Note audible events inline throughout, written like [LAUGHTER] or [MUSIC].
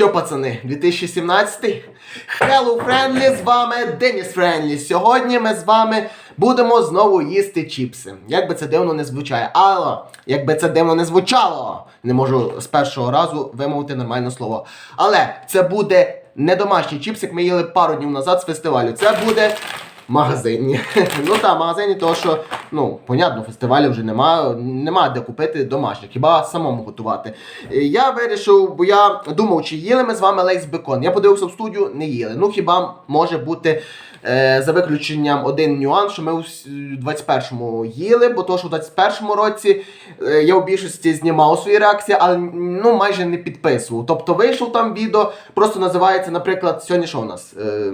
Що, пацани, 2017? Hello, Friendly, з вами Деніс Френлі. Сьогодні ми з вами будемо знову їсти чіпси. Як би це дивно не звучає. Але, як би це дивно не звучало, не можу з першого разу вимовити нормальне слово. Але це буде не домашній чіпс, як ми їли пару днів назад з фестивалю. Це буде магазинні. [LAUGHS] ну так, магазинні, тому що, ну, понятно, фестивалю вже нема, нема де купити домашніх, хіба самому готувати. Я вирішив, бо я думав, чи їли ми з вами лейс бекон. Я подивився в студію, не їли. Ну хіба може бути е, за виключенням один нюанс, що ми у 21-му їли, бо то, що в 21-му році е, я у більшості знімав свої реакції, але ну майже не підписував. Тобто вийшов там відео, просто називається, наприклад, сьогодні що у нас? Е,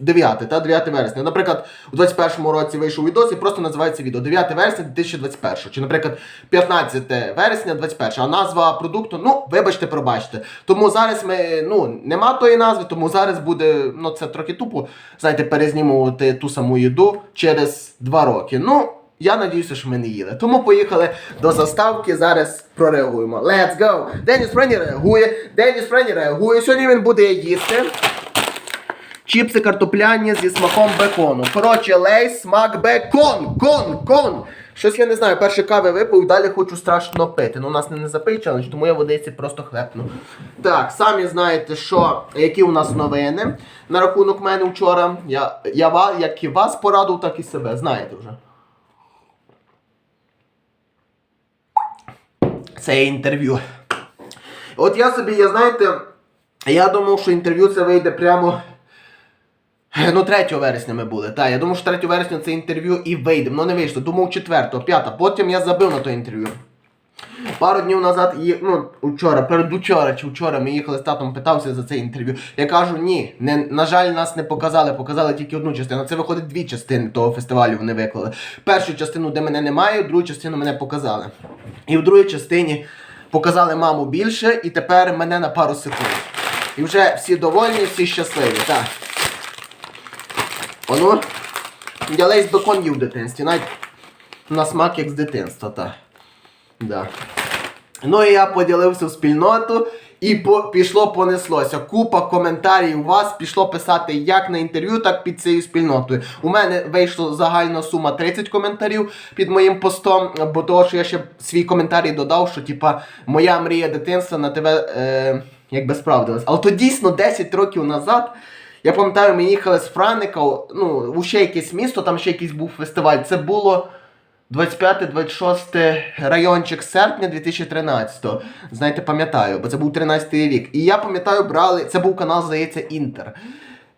9, та 9 вересня. Наприклад, у 21-му році вийшов відос і просто називається відео 9 вересня 2021. Чи, наприклад, 15 вересня 21. А назва продукту, ну, вибачте, пробачте. Тому зараз ми, ну, нема тої назви, тому зараз буде, ну, це трохи тупо, знаєте, перезнімувати ту саму їду через 2 роки. Ну, я надіюся, що ми не їли. Тому поїхали до заставки. Зараз прореагуємо. Let's go! Деніс Френі реагує. Деніс Френі реагує. Сьогодні він буде їсти. Чіпси картопляні зі смаком бекону. Коротше, лейс, смак бекон. Кон, кон. Щось я не знаю, перше кави випив, далі хочу страшно пити. Ну, у нас не, не запий челендж, тому я водиці просто хлепну. Так, самі знаєте, що, які у нас новини на рахунок мене вчора. Я, я як і вас порадив, так і себе. Знаєте вже. Це інтерв'ю. От я собі, я знаєте, я думав, що інтерв'ю це вийде прямо. Ну, 3 вересня ми були. Так, я думав, що 3 вересня це інтерв'ю і вийде. Ну не вийшло. Думав 4, 5. Потім я забив на то інтерв'ю. Пару днів назад, ну, вчора, передучора чи вчора ми їхали з татом, питався за це інтерв'ю. Я кажу, ні, не, на жаль, нас не показали, показали тільки одну частину. Це виходить дві частини того фестивалю вони виклали. Першу частину, де мене немає, другу частину мене показали. І в другій частині показали маму більше, і тепер мене на пару секунд. І вже всі довольні, всі щасливі. Так. Воно. Я лейс бекон їв в дитинстві, навіть на смак як з дитинства, так. Да. Ну і я поділився в спільноту і по, пішло понеслося. Купа коментарів у вас пішло писати як на інтерв'ю, так під цією спільнотою. У мене вийшло загальна сума 30 коментарів під моїм постом, бо того, що я ще свій коментарій додав, що типа моя мрія дитинства на тебе е, якби справдилась. Але то дійсно 10 років назад. Я пам'ятаю, ми їхали з Франика, ну, у ще якесь місто, там ще якийсь був фестиваль. Це було 25-26 райончик серпня 2013-го. Знаєте, пам'ятаю, бо це був 13-й рік. І я пам'ятаю, брали, це був канал, здається, Інтер.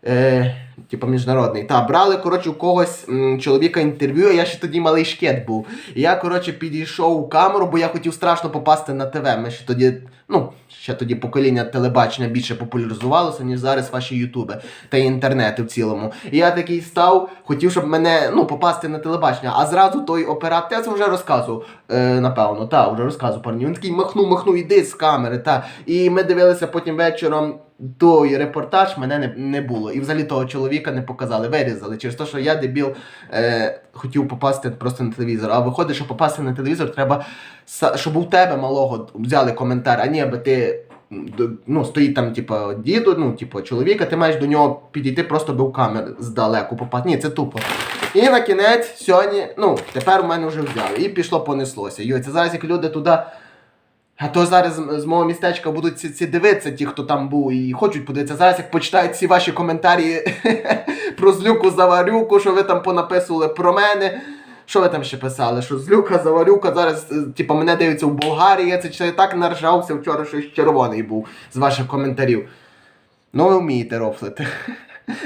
Е, типа міжнародний. Та, брали, коротше, у когось м, чоловіка інтерв'ю, а я ще тоді малий шкет був. І я, коротше, підійшов у камеру, бо я хотів страшно попасти на ТВ. Ми ще тоді, ну, ще тоді покоління телебачення більше популяризувалося, ніж зараз ваші ютуби та інтернети в цілому. І я такий став, хотів, щоб мене ну, попасти на телебачення. А зразу той оператор, я це вже розказував, е, напевно, та, вже розказував парні. Він такий махнув, махнув, іди з камери. Та. І ми дивилися потім вечором той репортаж, мене не, не було. І взагалі того чоловіка не показали, вирізали. Через те, що я дебіл е, хотів попасти просто на телевізор. А виходить, що попасти на телевізор треба, щоб у тебе малого взяли коментар, а ні, аби ти. Ну, стоїть там, типу, діду, ну, типу, чоловіка, ти маєш до нього підійти просто би в камеру здалеку попасти. Ні, це тупо. І на кінець сьогодні, ну, тепер у мене вже взяли. І пішло понеслося. Йой, це зараз як люди туди. А то зараз з, мого містечка будуть ці, ці дивитися, ті, хто там був, і хочуть подивитися. Зараз як почитають всі ваші коментарі [LAUGHS] про злюку заварюку, що ви там понаписували про мене. Що ви там ще писали? Що злюка, заварюка, зараз, е, типу, мене дивиться в Болгарії, я це читаю, так наржався вчора, що червоний був з ваших коментарів. Ну, ви вмієте рофлити. [LAUGHS]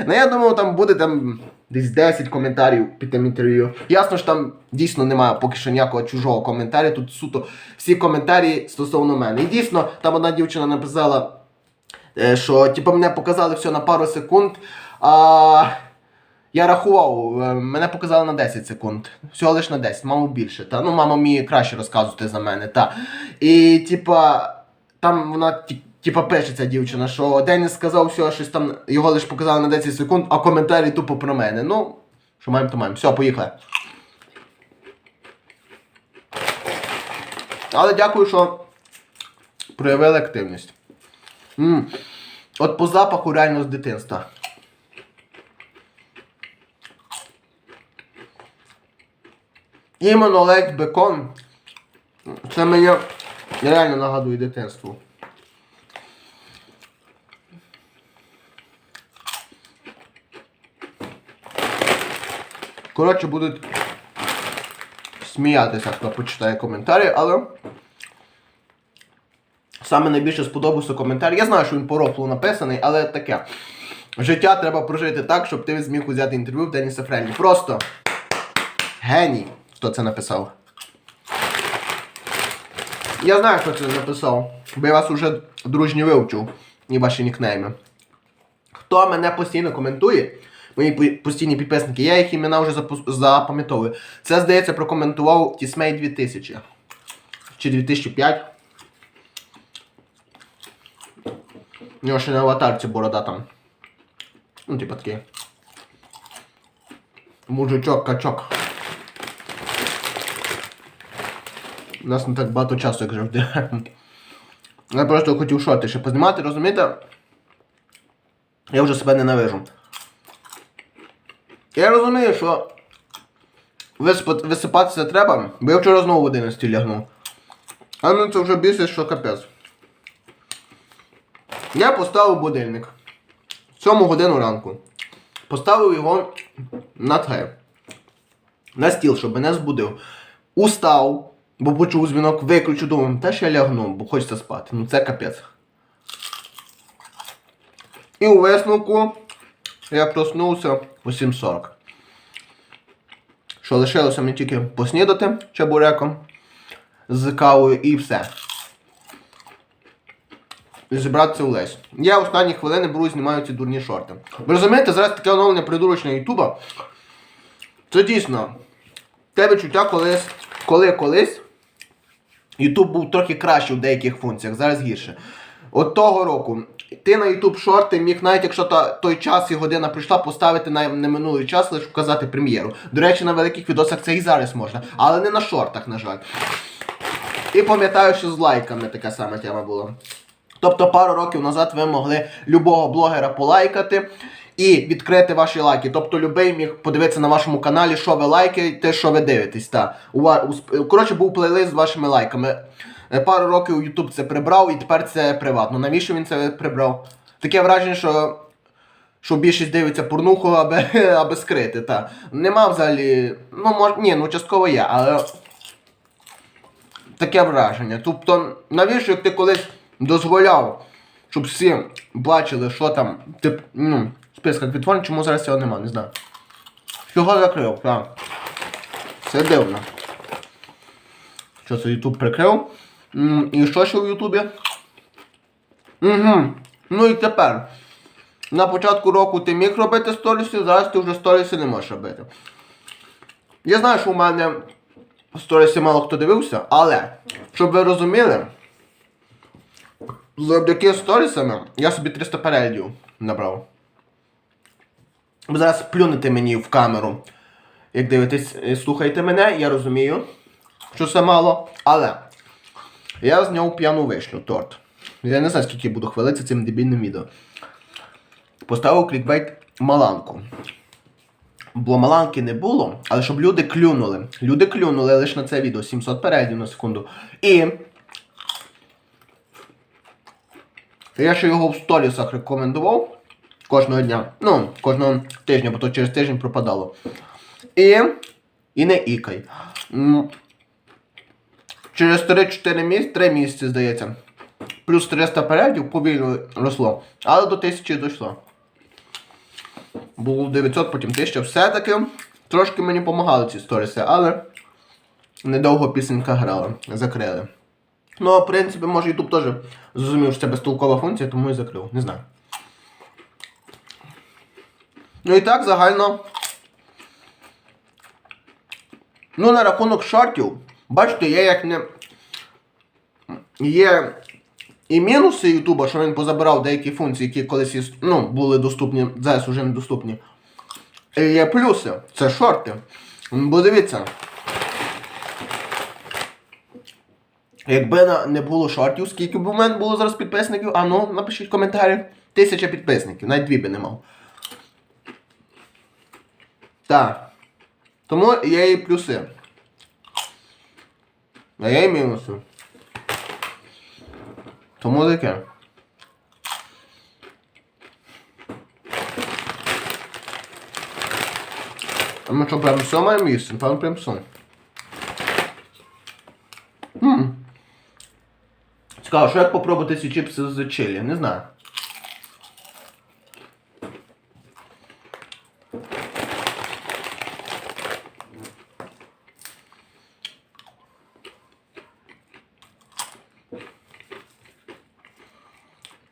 Ну, я думав, там буде там десь 10 коментарів під тим інтерв'ю. Ясно, що там дійсно немає поки що ніякого чужого коментаря. Тут суто всі коментарі стосовно мене. І дійсно, там одна дівчина написала, е, що типу, мене показали все на пару секунд. А я рахував, е, мене показали на 10 секунд. Всього лише на 10, маму більше. Та? Ну, мама вміє краще розказувати за мене. Та. І типа, там вона типа пише ця дівчина, що Деніс сказав все, щось там, його лише показали на 10 секунд, а коментарі тупо про мене. Ну, що маємо, то маємо. Все, поїхали. Але дякую, що проявили активність. М. От по запаху реально з дитинства. Іменно ледь бекон. Це мені реально нагадує дитинство. Коротше, будуть сміятися, хто почитає коментарі, але саме найбільше сподобався коментар. Я знаю, що він по рофлу написаний, але таке. Життя треба прожити так, щоб ти зміг взяти інтерв'ю в Деніса Френлі. Просто геній, хто це написав. Я знаю, хто це написав, бо я вас уже дружньо вивчив і ваші нікнейми. Хто мене постійно коментує, мої постійні підписники, я їх імена вже запам'ятовую. Це, здається, прокоментував Тісмей 2000 чи 2005. У нього ще на аватарці борода там. Ну, типа такий. Мужичок, качок. У нас не так багато часу, як завжди. Я просто хотів шорти ще познімати, розумієте? Я вже себе ненавижу. Я розумію, що висипатися треба, бо я вчора знову в 11 лягнув. А ну це вже більше, що капець. Я поставив будильник. 7 годину ранку. Поставив його на те. На стіл, щоб мене збудив. Устав, бо почув дзвінок, виключу, думаю, та ще лягну, бо хочеться спати. Ну це капець. І у висновку я проснувся о 7.40. Що лишилося мені тільки поснідати чебуреком з кавою і все. І зібратися в лесь. Я останні хвилини беру і знімаю ці дурні шорти. Ви розумієте, зараз таке оновлення придурочне Ютуба. Це дійсно те відчуття колись, коли колись Ютуб був трохи краще в деяких функціях, зараз гірше. От того року ти на Ютуб шорти міг, навіть якщо та, той час і година прийшла, поставити на, на минулий час, лише вказати прем'єру. До речі, на великих відосах це і зараз можна, але не на шортах, на жаль. І пам'ятаю, що з лайками така сама тема була. Тобто пару років назад ви могли любого блогера полайкати і відкрити ваші лайки. Тобто любий міг подивитися на вашому каналі, що ви лайкаєте, що ви дивитесь. Та. Коротше, був плейлист з вашими лайками. Е, Пару років YouTube це прибрав і тепер це приватно. Навіщо він це прибрав? Таке враження, що. Що більшість дивиться порнуху, аби, [LAUGHS] аби скрити, та. Нема взагалі. Ну, мож, ні, ну частково є, але таке враження. Тобто, навіщо як ти колись дозволяв, щоб всі бачили, що там, тип, ну, в списках відтворень, чому зараз цього нема, не знаю. Чого закрив, так. Це дивно. Що це Ютуб прикрив? І що ще в Ютубі? Угу. Ну і тепер. На початку року ти міг робити сторіси, зараз ти вже сторіси не можеш робити. Я знаю, що у мене сторіси мало хто дивився, але щоб ви розуміли, завдяки сторісами я собі 300 переглядів набрав. Ви зараз плюнете мені в камеру. Як дивитесь, слухайте мене, я розумію, що це мало, але я зняв п'яну вишню торт. Я не знаю, скільки буду хвалитися цим дебільним відео. Поставив клікбейт Маланку. Бо Маланки не було, але щоб люди клюнули. Люди клюнули лише на це відео 700 переглядів на секунду. І. Я ще його в сторісах рекомендував кожного дня. Ну, кожного тижня, бо то через тиждень пропадало. І. І не ікай. Через 3-4 місяці, 3 місяці, здається. Плюс 300 переглядів повільно росло. Але до 1000 дійшло. Було 900, потім 1000. Все-таки трошки мені допомагали ці сторіси, але недовго пісенька грала. Закрили. Ну, в принципі, може YouTube теж зрозумів, що це безтолкова функція, тому і закрив. Не знаю. Ну і так, загально. Ну, на рахунок шортів, бачите, є як не. Є і мінуси Ютуба, що він позабирав деякі функції, які колись ну, були доступні, зараз вже недоступні. І є плюси, це шорти. Бо дивіться. Якби не було шортів, скільки б у мене було зараз підписників, а ну, напишіть в коментарі. Тисяча підписників, навіть дві би не мав. Так. Тому є і плюси. А є і мінуси. Тому таке. А ми що, прям все маємо їсти? Певно, прям все. Цікаво, що як попробувати ці чіпси з чилі? Не знаю.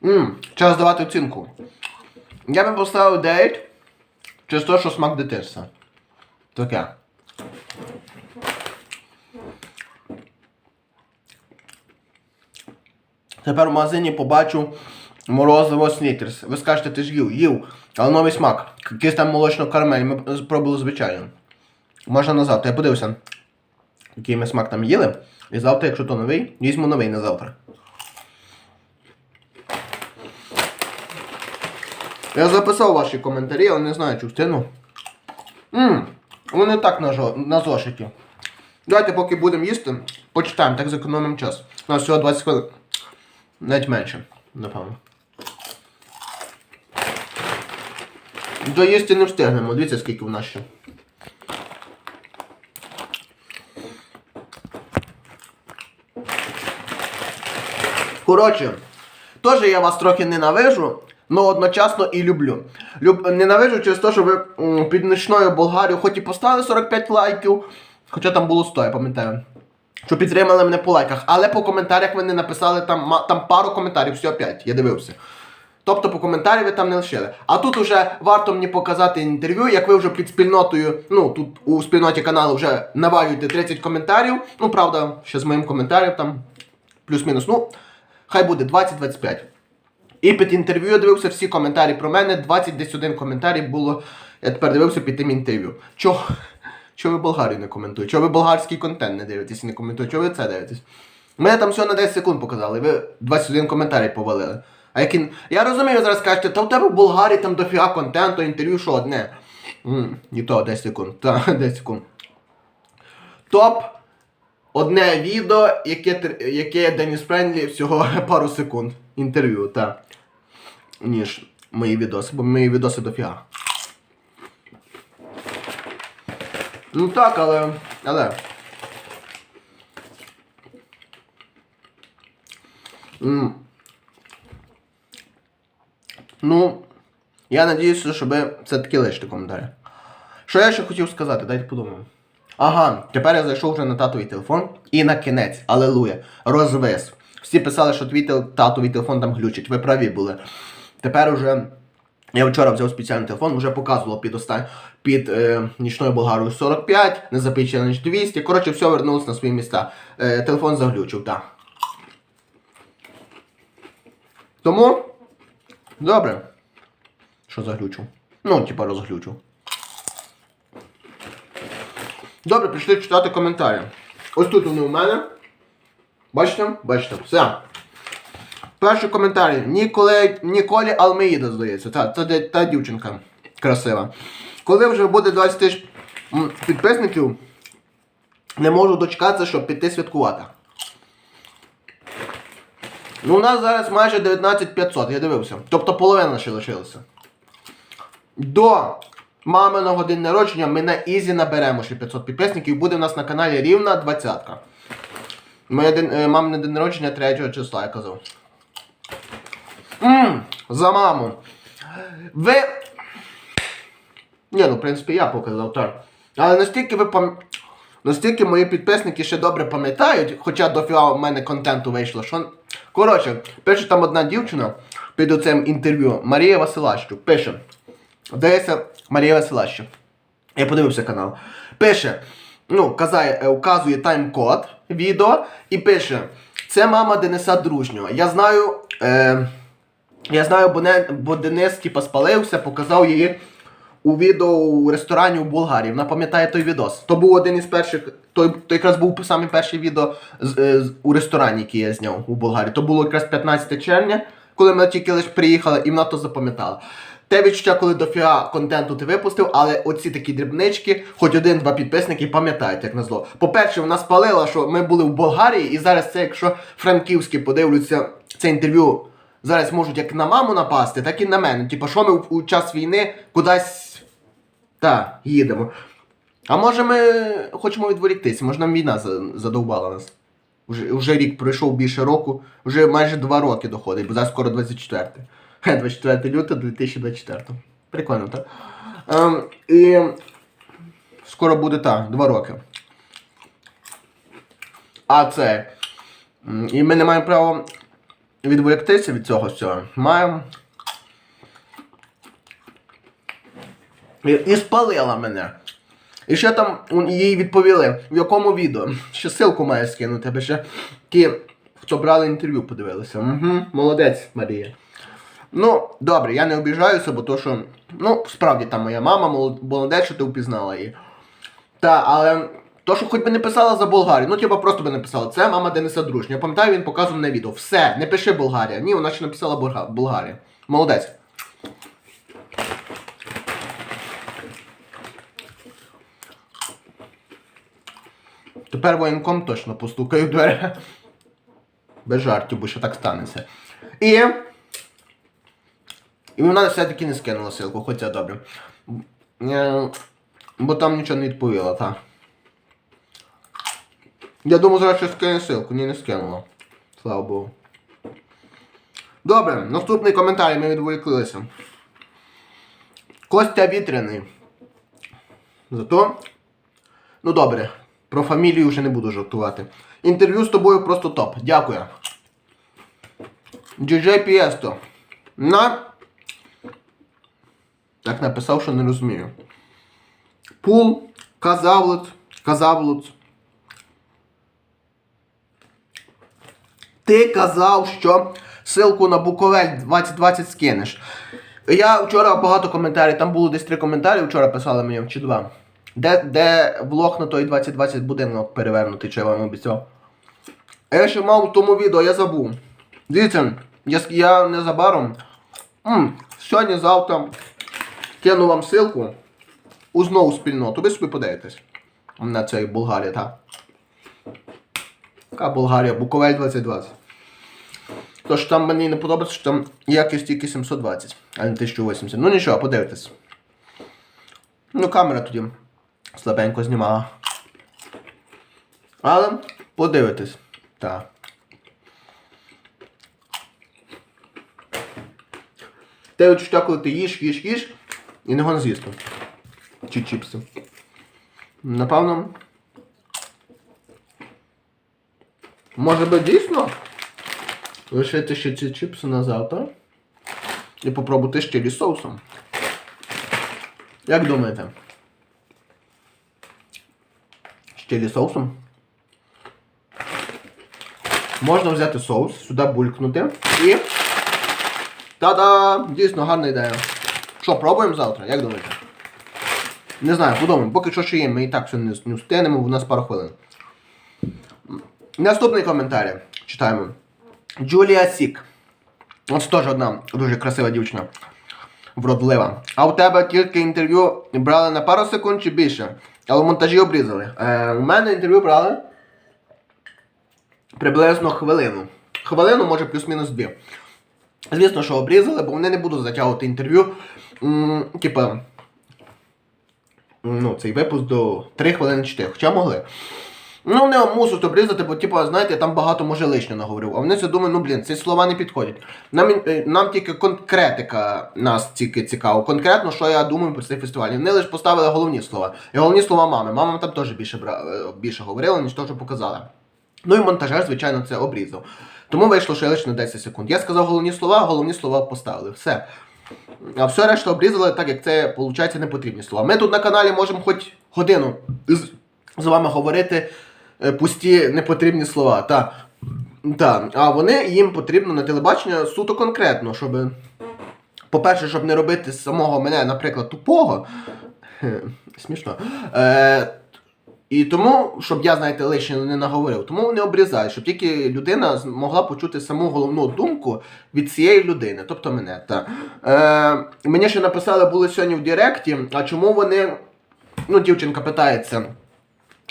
Ммм, час давати оцінку. Я би поставив 9 через те, що смак дитинства. Таке. Тепер в магазині побачу морозиво снікерс. Ви скажете, ти ж їв, їв, але новий смак. Якийсь там молочно карамель. Ми спробували звичайно. Можна на завтра. Я подивився, який ми смак там їли. І завтра, якщо то новий, візьму новий на завтра. Я записав ваші коментарі, але не знаю, чи встигну. Ммм, вони так на, жо... на зошиті. Давайте, поки будемо їсти, почитаємо, так зекономимо час. У нас всього 20 хвилин. Навіть менше, напевно. Доїсти не встигнемо. Дивіться, скільки в нас ще. Коротше, теж я вас трохи ненавижу, але одночасно і люблю. Люб... Ненавижу через те, що ви під нічною Болгарію хоч і поставили 45 лайків, хоча там було 100, я пам'ятаю. Що підтримали мене по лайках, але по коментарях ви не написали там, там пару коментарів, всього 5, я дивився. Тобто по коментарі ви там не лишили. А тут уже варто мені показати інтерв'ю, як ви вже під спільнотою, ну тут у спільноті каналу вже навалюєте 30 коментарів. Ну, правда, ще з моїм коментарем там плюс-мінус. Ну, хай буде 20-25. І під інтерв'ю я дивився всі коментарі про мене. 20 десь один коментарій було. Я тепер дивився під тим інтерв'ю. Чого ви Болгарію не коментуєте? Чого ви болгарський контент не дивитесь і не коментуєте? Чого ви це дивитесь? Мене там всього на 10 секунд показали, ви 21 коментарій повалили. А як ін... Я розумію, зараз кажете, та в тебе в Болгарії там дофіга контенту, інтерв'ю, що одне. і то 10 секунд. Та, [LAUGHS] 10 секунд. Топ одне відео, яке, яке Деніс Френдлі всього [LAUGHS] пару секунд. Інтерв'ю, так. Ніж мої відоси, бо мої відоси дофіга. Ну так, але. Але. М. Ну, я надіюся, що ви все-таки лишите коментарі. Що я ще хотів сказати, дайте подумаю. Ага, тепер я зайшов вже на татовий телефон і на кінець, алелуя, розвис. Всі писали, що твій татовий телефон там глючить. Ви праві були. Тепер уже. Я вчора взяв спеціальний телефон, вже показувало під остань... під е, нічною болгарою 45, не запічена ніч 200. Коротше, все вернулося на свої місця. Е, телефон заглючив, так. Тому. Добре. Що заглючив? Ну, типа розглючив. Добре, пішли читати коментарі. Ось тут вони у мене. Бачите? Бачите, все. Перший коментарі. Ніколі, Ніколі Алмеїда, здається. Та, та, та, та дівчинка красива. Коли вже буде 20 тисяч підписників, не можу дочекатися, щоб піти святкувати. Ну, у нас зараз майже 19 500, я дивився. Тобто половина ще лишилася. До маминого день народження ми на Ізі наберемо ще 500 підписників. Буде у нас на каналі рівна 20. День, е, мамине день народження 3 числа, я казав. Ммм, за маму. Ви. Ні, ну, в принципі, я показав так. Але настільки ви пам... Настільки мої підписники ще добре пам'ятають, хоча дофіга в мене контенту вийшло, що. Коротше, пише там одна дівчина під оцим інтерв'ю Марія Василащук. Пише. Здається, Марія Василащук. Я подивився канал. Пише, ну, казає, е, указує тайм-код відео і пише: Це мама Дениса Дружнього. Я знаю. Е, я знаю, бо, не, бо Денис типа спалився, показав її у відео у ресторані у Болгарії. Вона пам'ятає той відос. То був один із перших той, то якраз був саме перше відео з, е, у ресторані, який я зняв у Болгарії. То було якраз 15 червня, коли ми тільки лише приїхали, і вона то запам'ятала. Те відчуття, коли дофіга контенту ти випустив, але оці такі дрібнички, хоч один-два підписники пам'ятають, як назло. По-перше, вона спалила, що ми були в Болгарії, і зараз це, якщо франківські подивляться це інтерв'ю, зараз можуть як на маму напасти, так і на мене. Типа, що ми у, час війни кудись та, їдемо. А може ми хочемо відволіктися, може нам війна задовбала нас. Вже, вже рік пройшов більше року, вже майже два роки доходить, бо зараз скоро 24. Хе, 24 лютого 2024. Прикольно, так? Ем, і скоро буде так, два роки. А це. І ми не маємо права відволіктися від цього всього. Маємо. І, і спалила мене. І ще там їй відповіли, в якому відео. Ще ссылку має скинути, аби ще ті, хто брали інтерв'ю, подивилися. Угу, молодець, Марія. Ну, добре, я не обіжаюся, бо то, що. Ну, справді там моя мама, молодець, що ти впізнала її. Та, але то, що хоч би не писала за Болгарію, ну типа просто би написала, це мама Дениса Дружня. Я пам'ятаю, він показував на відео. Все, не пиши Болгарія. Ні, вона ще написала Болга- Болгарія. Молодець. Тепер воєнком точно постукає в двері. Без жартів, бо що так станеться. І. І вона все-таки не скинула силку, хоча добре. Е, Бо там нічого не відповіла, так. Я думаю, зараз ще скине силку, ні, не скинула. Слава Богу. Добре, наступний коментар, ми відволіклися. Костя вітряний. Зато. Ну добре, про фамілію вже не буду жартувати. Інтерв'ю з тобою просто топ. Дякую. DJ Piesto. На. Так написав, що не розумію. Пул, казавлуц, казавлуц. Ти казав, що ссылку на Буковель 2020 скинеш. Я вчора багато коментарів, там було десь три коментарі, вчора писали мені чи два. Де, де влог на той 2020 будинок перевернутий, що я вам обіцяв. Я ще мав в тому відео, я забув. Дивіться, я, я незабаром. М, сьогодні, завтра кину вам ссылку у знову спільноту. Ви собі подивитесь. На цей Болгарія, так. Яка Болгарія, Буковель 2020. Тож там мені не подобається, що там якість тільки 720, а не 1080. Ну нічого, подивитесь. Ну, камера тоді слабенько знімала. Але подивитесь. Так. Те відчуття, коли ти їш, їш, їш і не з'їсти. Чи чіпси. Напевно. Може би дійсно лишити ще ці чіпси на завтра і попробувати з чилі соусом. Як думаєте? Чилі соусом? Можна взяти соус, сюди булькнути і. Та-да! Дійсно гарна ідея. Що, пробуємо завтра? Як думаєте? Не знаю, подумаємо. Поки що ще є, ми і так все не, не встигнемо, у нас пару хвилин. Наступний коментар читаємо. Джулія Сік. Ось теж одна дуже красива дівчина. Вродлива. А у тебе кілька інтерв'ю брали на пару секунд чи більше? Але в монтажі обрізали. Е, у мене інтерв'ю брали приблизно хвилину. Хвилину, може плюс-мінус дві. Звісно, що обрізали, бо вони не будуть затягувати інтерв'ю. Типа. Ну, цей випуск до 3 хвилини 4. Хоча могли. Ну, не мусуть обрізати, бо, типу, знаєте, там багато може лишнього наговорив. А вони це думають, ну блін, ці слова не підходять. Нам, е, нам тільки конкретика нас тільки цікаво. Конкретно, що я думаю про цей фестиваль. Вони лише поставили головні слова. І головні слова мами. Мама там теж більше, е, більше говорила, ніж то, що показала. Ну і монтажер, звичайно, це обрізав. Тому вийшло, я лише на 10 секунд. Я сказав головні слова, головні слова поставили. Все. А все решта обрізали, так як це, виходить, не потрібні слова. Ми тут на каналі можемо хоч годину з, вами говорити е, пусті непотрібні слова. Та, та. А вони їм потрібно на телебачення суто конкретно, щоб. По-перше, щоб не робити з самого мене, наприклад, тупого. [LAUGHS] Смішно. Е, І тому, щоб я, знаєте, лише не наговорив, тому вони обрізають, щоб тільки людина з- могла почути саму головну думку від цієї людини, тобто мене. Та. Е, мені ще написали були сьогодні в Директі, а чому вони. Ну, дівчинка питається.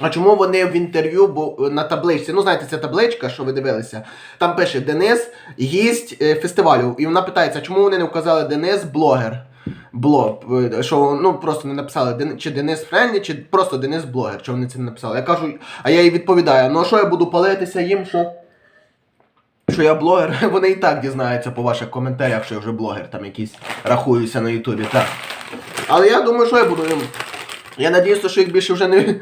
А чому вони в інтерв'ю бо на табличці? Ну, знаєте, ця табличка, що ви дивилися, там пише Денис, гість е, фестивалю. І вона питається, чому вони не вказали Денис блогер. Блог, Е, що ну просто не написали чи Денис Френлі, чи просто Денис блогер, що вони це не написали. Я кажу, а я їй відповідаю: ну що я буду палитися їм, що, що я блогер? [LAUGHS] Вони і так дізнаються по ваших коментарях, що я вже блогер, там якийсь рахуюся на Ютубі. Так. Але я думаю, що я буду їм. Я надіюся, що їх більше вже не,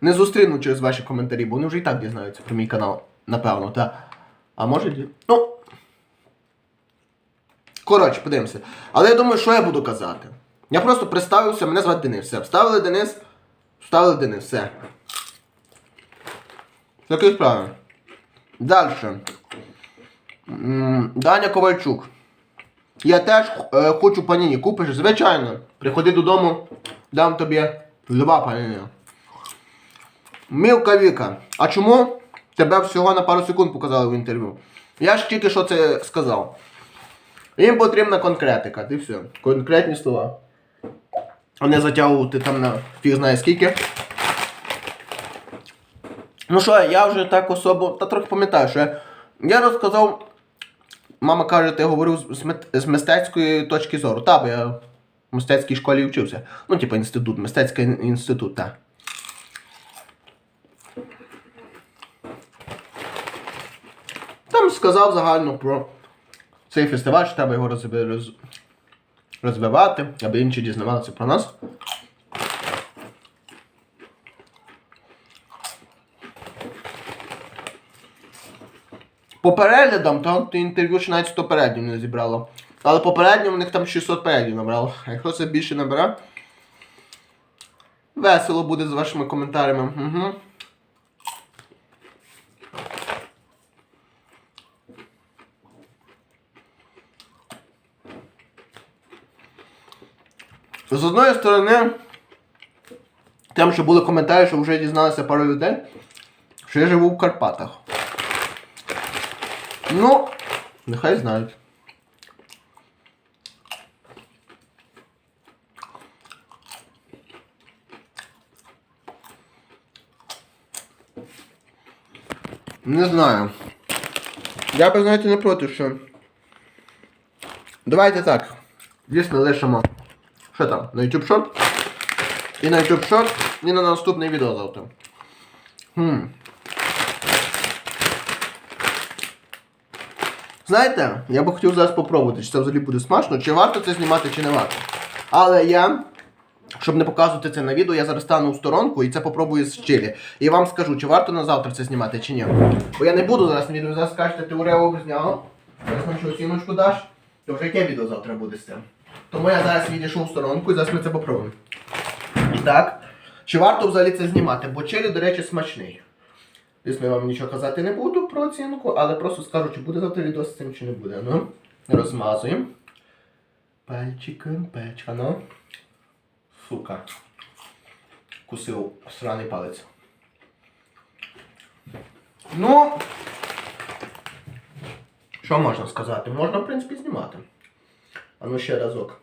не зустріну через ваші коментарі, бо вони вже і так дізнаються про мій канал, напевно, так. А може. Ну. Коротше, подивимося. Але я думаю, що я буду казати. Я просто представився, мене звати Денис. Все. Вставили Денис, вставили Денис, все. Такі справи. Далі. Даня Ковальчук. Я теж е, хочу паніні. Купиш? Звичайно. Приходи додому, дам тобі два паніні. Мілка Віка. А чому тебе всього на пару секунд показали в інтерв'ю? Я ж тільки що це сказав. Їм потрібна конкретика, ти все. Конкретні слова. А не затягувати там на фіг знає скільки. Ну що, я вже так особо, та трохи пам'ятаю, що я, розказав, мама каже, ти говорив з, з мистецької точки зору. Та, бо я в мистецькій школі вчився. Ну, типу інститут, мистецький ін- інститут, так. Там сказав загально про цей фестиваль, що треба його роз... розвивати, аби інші дізнавалися про нас. По переглядам, то інтерв'ю ще навіть 100 переглядів не зібрало. Але попередньо в них там 600 переглядів набрало. Якщо це більше набере, весело буде з вашими коментарями. Угу. З одної сторони, там ще були коментарі, що вже дізналися пару людей, що я живу в Карпатах. Ну, нехай знають. Не знаю. Я би, знаєте, не проти, що. Давайте так. Дійсно лишимо. Що там? На YouTube Short? І на YouTube Short, і на наступне відео завтра. Хм. Знаєте, я би хотів зараз попробувати, чи це взагалі буде смачно, чи варто це знімати, чи не варто. Але я, щоб не показувати це на відео, я зараз стану в сторонку і це попробую з чилі. І вам скажу, чи варто на завтра це знімати, чи ні. Бо я не буду зараз на відео, зараз скажете, ти урео зняв, зараз нам що оціночку даш, то вже яке відео завтра буде з цим. Тому я зараз відійшов в сторонку і зараз ми це попробуємо. Так, чи варто взагалі це знімати? Бо чилі, до речі, смачний. Звісно, я вам нічого казати не буду про оцінку, але просто скажу, чи буде завтра відео з цим, чи не буде. Ну, розмазуємо. Пальчиком, печка, ну. Сука. Кусив сраний палець. Ну. Що можна сказати? Можна, в принципі, знімати. А ну ще разок.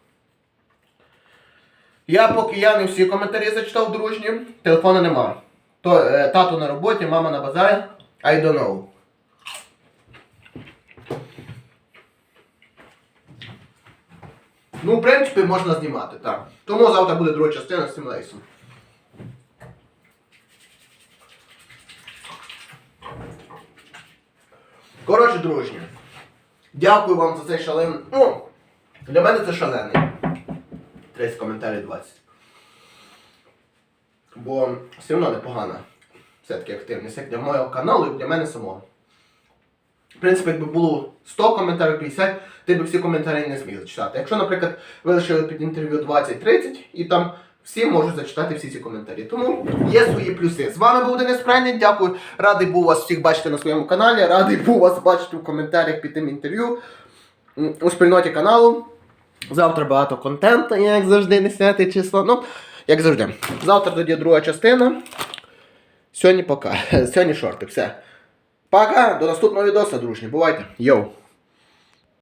Я поки я не всі коментарі зачитав дружні, телефону нема. То, е, тато на роботі, мама на базарі. I don't know. Ну, в принципі, можна знімати, так. Тому завтра буде друга частина з цим лейсом. Коротше, дружні. Дякую вам за цей шалений. Ну, для мене це шалений. 30 коментарів 20. Бо все одно непогана все-таки активність, як для мого каналу і для мене самого. В принципі, якби було 100 коментарів 50, ти б всі коментарі не зміг зачитати. Якщо, наприклад, ви лишили під інтерв'ю 20-30, і там всі можуть зачитати всі ці коментарі. Тому є свої плюси. З вами був Денис Прайник, дякую. Радий був вас всіх бачити на своєму каналі. Радий був вас бачити в коментарях під тим інтерв'ю у спільноті каналу. Завтра багато контенту, як завжди, 10 число. Ну, як завжди. Завтра тоді друга частина. Сьогодні пока. [LAUGHS] Сьогодні шорти, все. Пока, до наступного відео, дружні. Бувайте. Йоу.